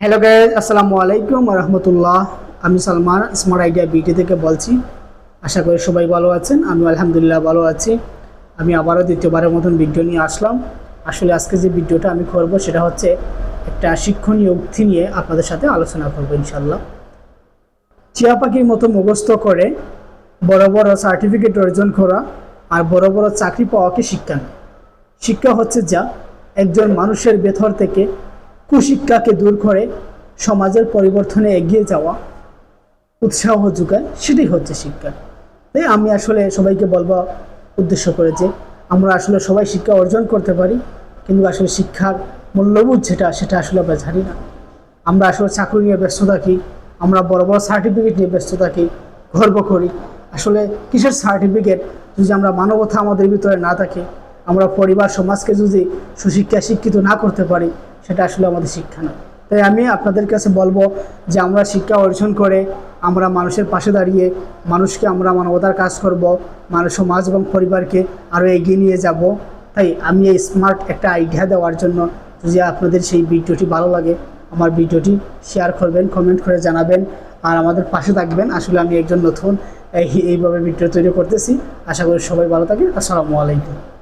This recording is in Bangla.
হ্যালো গাইজ আসসালামু আলাইকুম রহমতুল্লাহ আমি সালমান স্মার্ট আইডিয়া বিটি থেকে বলছি। আশা করি সবাই ভালো আছেন আমি আলহামদুলিল্লাহ ভালো আছি। আমি আবারও দ্বিতীয়বারের মতন ভিডিও নিয়ে আসলাম। আসলে আজকে যে ভিডিওটা আমি করব, সেটা হচ্ছে একটা শিক্ষণীয় উক্তি নিয়ে আপনাদের সাথে আলোচনা করব ইনশাল্লাহ চিয়া পাখির মতো মুখস্থ করে বড় বড় সার্টিফিকেট অর্জন করা আর বড় বড় চাকরি পাওয়াকে শিক্ষা শিক্ষা হচ্ছে যা একজন মানুষের ভেতর থেকে কুশিক্ষাকে দূর করে সমাজের পরিবর্তনে এগিয়ে যাওয়া উৎসাহ যোগায় সেটাই হচ্ছে শিক্ষা। তাই আমি আসলে সবাইকে বলব, উদ্দেশ্য করে যে আমরা আসলে সবাই শিক্ষা অর্জন করতে পারি, কিন্তু আসলে শিক্ষার মূল্যবোধ যেটা, সেটা আসলে আমরা জানি না। আমরা আসলে চাকরি নিয়ে ব্যস্ত থাকি, আমরা বড় বড় সার্টিফিকেট নিয়ে ব্যস্ত থাকি, গর্ব করি। আসলে কিসের সার্টিফিকেট যদি আমরা মানবতা আমাদের ভিতরে না থাকে আমরা পরিবার, সমাজকে যদি সুশিক্ষা শিক্ষিত না করতে পারি, সেটা আসলে আমাদের শিক্ষা নয়। তাই আমি আপনাদের কাছে বলব যে আমরা শিক্ষা অর্জন করে আমরা মানুষের পাশে দাঁড়িয়ে মানুষকে আমরা মানবতার কাজ করব, মানুষ, সমাজ এবং পরিবারকে আরও এগিয়ে নিয়ে যাব। তাই আমি এই স্মার্ট একটা আইডিয়া দেওয়ার জন্য যদি আপনাদের সেই ভিডিওটি ভালো লাগে, আমার ভিডিওটি শেয়ার করবেন কমেন্ট করে জানাবেন আর আমাদের পাশে থাকবেন। আসলে আমি একজন নতুন এইভাবে ভিডিও তৈরি করতেছি। আশা করি সবাই ভালো থাকেন আসসালামু আলাইকুম।